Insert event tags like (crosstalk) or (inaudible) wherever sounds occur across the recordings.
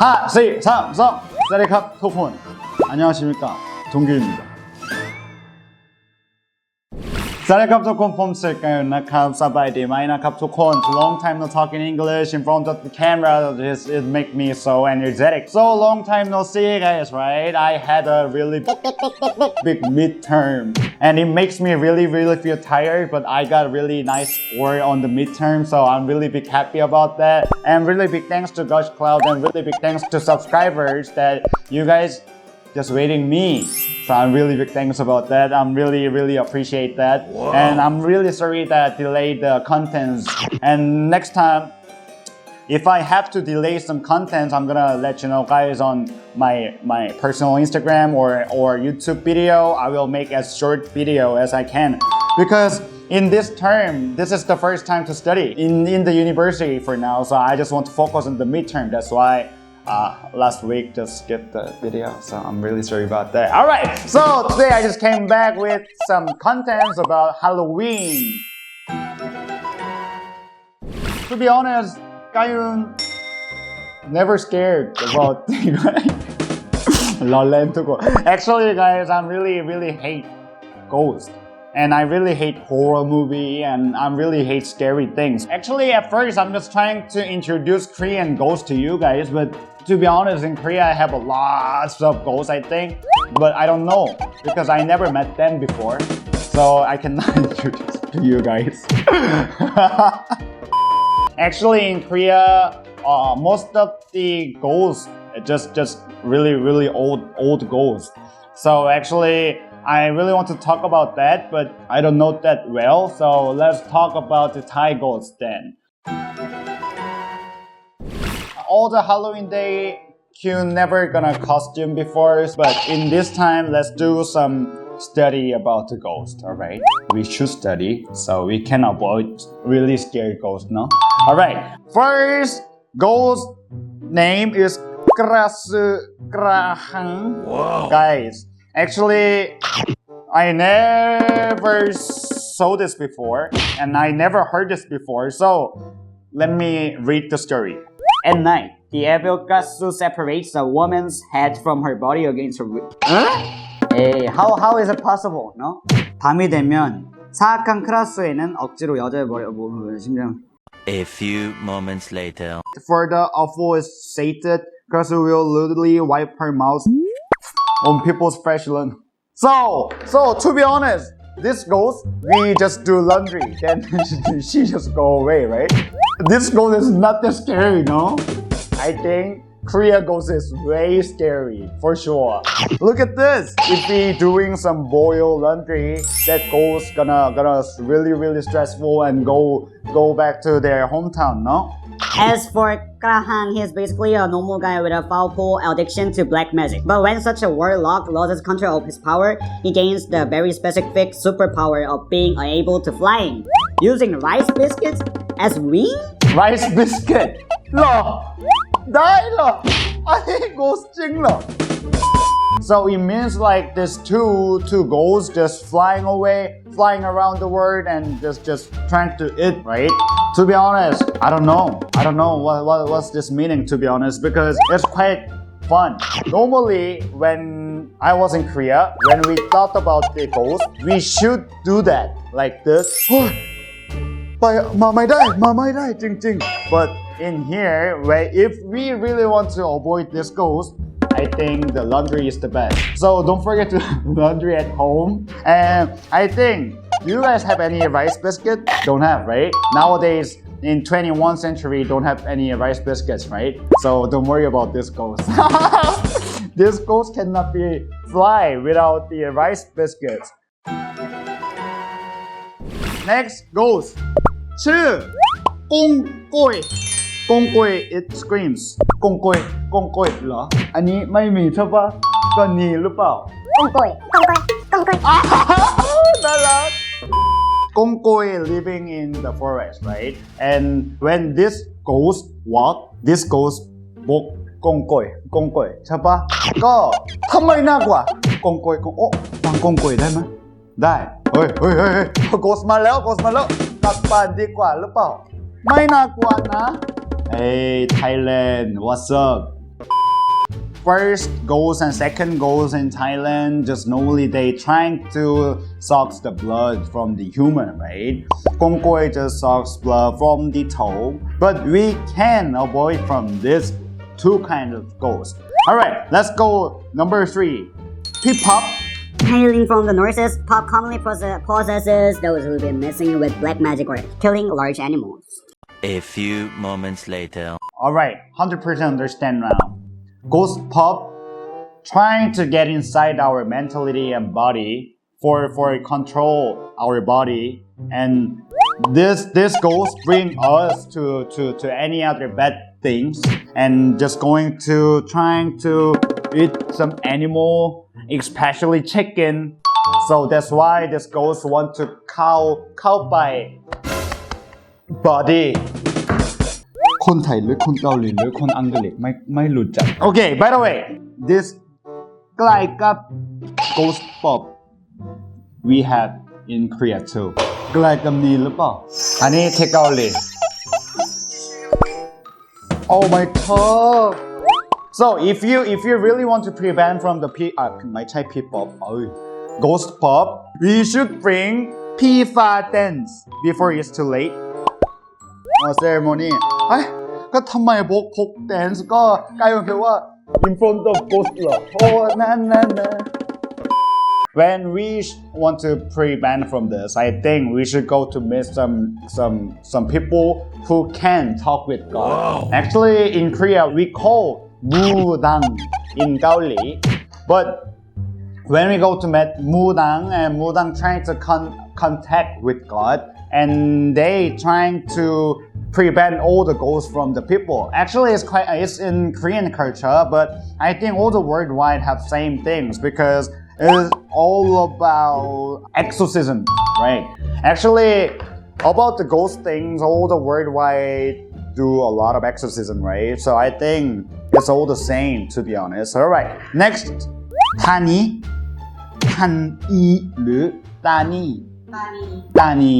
4, 셋, 삼, 3. 사리캅 토폰. 안녕하십니까. 동규입니다. สวัสดีครับทุกคนผมเสกกันนะครับสบายดีไหมนะครับทุกคน long time no talk in English in front of the camera this it make me so energetic so long time no see guys right I had a really big big big big big big midterm and it makes me really really feel tired but I got really nice score on the midterm so I'm really big happy about that and really big thanks to Gush Cloud and really big thanks to subscribers that you guys just waiting me. So I'm really big thanks about that. I'm really, really appreciate that. And I'm really sorry that I delayed the contents. And next time, if I have to delay some contents, I'm gonna let you know guys on my my personal Instagram or or YouTube video. I will make as short video as I can because in this term, this is the first time to study in in the university for now. So I just want to focus on the midterm. That's why. Uh, last week just skipped the video, so I'm really sorry about that. All right, so today I just came back with some contents about Halloween. To be honest, Kayun never scared about. (laughs) Actually, guys, I'm really, really hate ghosts. And I really hate horror movie and I really hate scary things. Actually, at first, I'm just trying to introduce Korean ghosts to you guys, but to be honest, in Korea, I have a lots of ghosts, I think, but I don't know because I never met them before. So I cannot (laughs) introduce to you guys. (laughs) Actually, in Korea, uh, most of the ghosts are just just really really old old ghosts. So actually, I really want to talk about that, but I don't know that well. So let's talk about the Thai ghosts then. All the Halloween day, Q never gonna costume before, but in this time, let's do some study about the ghost. All right, we should study so we can avoid really scary ghosts. No. All right. First ghost name is Krasu Krahang. Guys, actually, I never saw this before and I never heard this before. So let me read the story. At night, the evil Gasu separates a woman's head from her body against her will. 에이, how, how is it possible, no? 밤이 되면 사악한 크라스에는 억지로 여자의 머리, 뭐, 뭐, 심장. A few moments later. For the awful is sated, Krasu will literally wipe her mouth on people's fresh alone. So, so to be honest, this ghost, we just do laundry, then (laughs) she just go away, right? This ghost is not that scary, no? I think Korea ghost is way scary, for sure. Look at this. If we doing some boil laundry, that ghost gonna gonna really really stressful and go go back to their hometown, no? As for Krahang, he's basically a normal guy with a foul addiction to black magic. But when such a warlock loses control of his power, he gains the very specific superpower of being able to flying. Using rice biscuits as wing? Rice biscuit? Law! Die! (laughs) I ghosting! So it means like this two, two ghosts just flying away flying around the world and just just trying to eat, right? To be honest, I don't know. I don't know what, what what's this meaning to be honest because it's quite fun. Normally when I was in Korea, when we thought about the ghosts, we should do that like this. (gasps) But mom, die, died, die, I ding ding. But in here, where if we really want to avoid this ghost. I think the laundry is the best. So don't forget to (laughs) laundry at home. And I think, do you guys have any rice biscuit? Don't have, right? Nowadays, in 21st century, don't have any rice biscuits, right? So don't worry about this ghost. (laughs) this ghost cannot be fly without the rice biscuits. Next ghost. 2. กงกวย it screams กงกวยกงกวยเหรอ อันนี้ไม่มีใช่ปะก็นีหรือเปล่า กงกวยกงกวยกงกวยน่ารัก Kongkoi living in the forest, right? And when this ghost walk, this goes walk กงกวยกงกวยใช่ปะก็ทำไมน่ากว่ากงกวยกงโอ้ฟังกงกวยได้ไหมได้ เฮ้ยเฮ้ยเฮ้ย goes มาแล้ว goes มาแล้วกลับบ้านดีกว่าหรือเปล่า ไม่น่ากลัวนะ Hey, Thailand, what's up? First goals and second goals in Thailand, just normally they trying to suck the blood from the human, right? Gongkoi just sucks blood from the toe, but we can avoid from this two kind of goals. All right, let's go number three. Hip hop hailing from the nurses, pop commonly possesses those who've been messing with black magic or killing large animals. A few moments later. All right, 100% understand now. Ghost pop trying to get inside our mentality and body for for control our body and this this ghost bring us to to to any other bad things and just going to trying to eat some animal especially chicken so that's why this ghost want to cow cow by body คนไทยหรือคนเกาหลีหรือคนอังกฤษไม่ไม่รู้จัก โอเค by the way this ใกล้กับ ghost pop we have in Korea too ใกล้กับนี้หรือเปล่า อันนี้ที่เกาหลี oh my god so if you if you really want to prevent from the p อ่ะไม่ใช่ p pop เอ้ย ghost pop we should bring p f a dance before it's too late อ๋อ ceremony เฮ้ยก็ทำไมพกพกแดนซ์ก็กลายเป็นแค่ว่า in front of ghost เหรอโอ้นั่นนั่นนะ When we sh- want to prevent from this, I think we should go to meet some some some people who can talk with God. Actually, in Korea, we call Mudang in Gaoli, but when we go to meet Mudang and Mudang trying to con- contact with God and they trying to prevent all the ghosts from the people. Actually, it's quite it's in Korean culture, but I think all the worldwide have same things because it's all about exorcism, right? Actually, about the ghost things, all the worldwide do a lot of exorcism, right? So I think it's all the same, to be honest. All right, next, 단이, 단이를, 단이. Tani.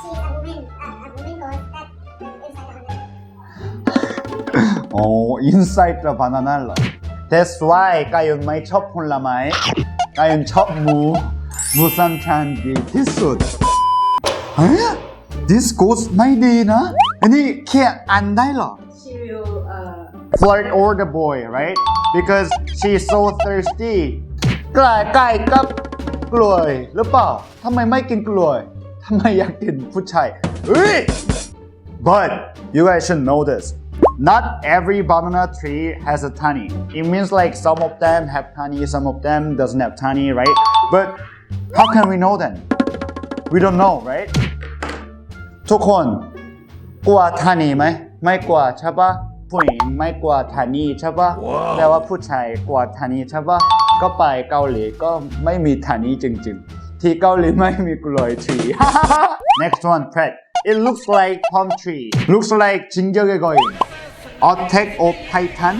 She's a moving, uh, a moving ghost that inside the hundred. โ(coughs) อ้ inside the banana เหรอ That's why กายุนไม่ชอบผลไม้กายุนชอบหมูหมูสันทานดีที่สุดเฮ้ย This ghost ไม่ดีนะ อันนี้แค่อ่านได้เหรอ she will uh flirt over the boy, right? Because she's so thirsty. ใกล้ใกล้กับ กล้วยหรือเปล่าทำไมไม่กินกล้วยทำไมอยากกินผู้ชายเฮ้ย But you guys should know this. Not every banana tree has a tani. It means like some of them have tani, some of them doesn't have tani, right? But how can we know then? We don't know, right? ทุกคนกลัวทานีไหมไม่กลัวใช่ปะผู้หญิงไม่กลัวทานีใช่ปะแปลว่าผู้ชายกลัวทานีใช่ปะ ก็ไปเกาหลีก็ไม่มีทานีจริงๆ ที่เกาหลีไม่มีกล้วย tree Next one Pret It looks like palm tree Looks like 진격의 거인 Attack of Titan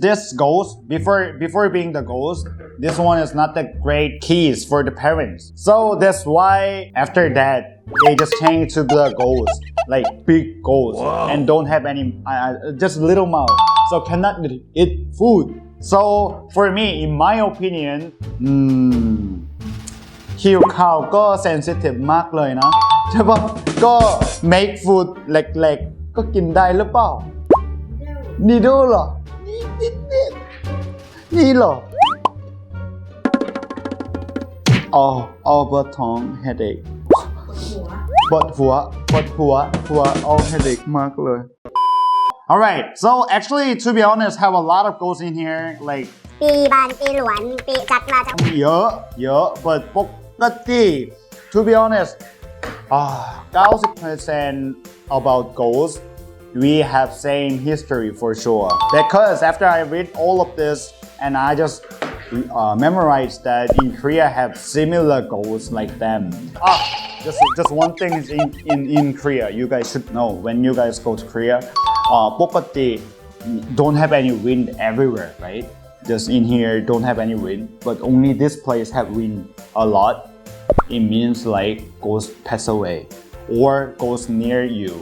this ghost before before being the ghost this one is not the great keys for the parents so that's why after that they just change to the ghost like big ghost and don't have any uh, uh, just little mouth so cannot eat food so for me in my opinion mm, หิวข้าวก็เซนซิทีฟมากเลยนะใช่ปะก็ (laughs) make food เล็กๆ ก็กินได้หรือเปล่า นี่ดูเหรอ นี่นี่นี่นี่เหรออ๋ออ๋อปวดท้อง headache ปวดหัวปวดหัวหัว all headache มากเลย Alright, so actually, to be honest, have a lot of ghosts in here. Like ปีบานปีหลวนปีจัดมาจาก เยอะเยอะ but ปกติ to be honest อ่า90% about ghosts we have same history for sure. Because after I read all of this and I just uh, memorized that in Korea have similar goals like them. Ah, just, just one thing is in, in, in Korea, you guys should know when you guys go to Korea, uh, Bokati don't have any wind everywhere, right? Just in here, don't have any wind, but only this place have wind a lot. It means like goes pass away or goes near you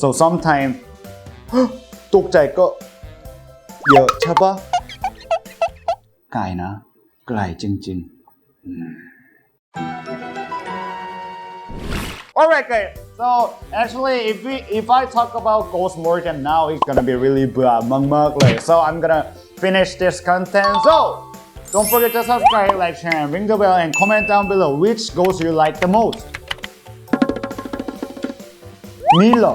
so sometimes ตกใจก็เยอะใช่ปะไกลนะไกลจริงๆอืม Alright guys, so actually if we if I talk about Ghost Morgan now it's gonna be really blah mug mug like so I'm gonna finish this content so don't forget to subscribe, like, share, and ring the bell and comment down below which ghost you like the most. Milo.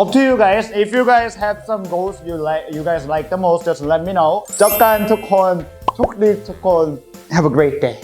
Up to you guys. If you guys have some goals you like you guys like the most, just let me know. จบกันทุกคนทุกดีทุกคน Have a great day.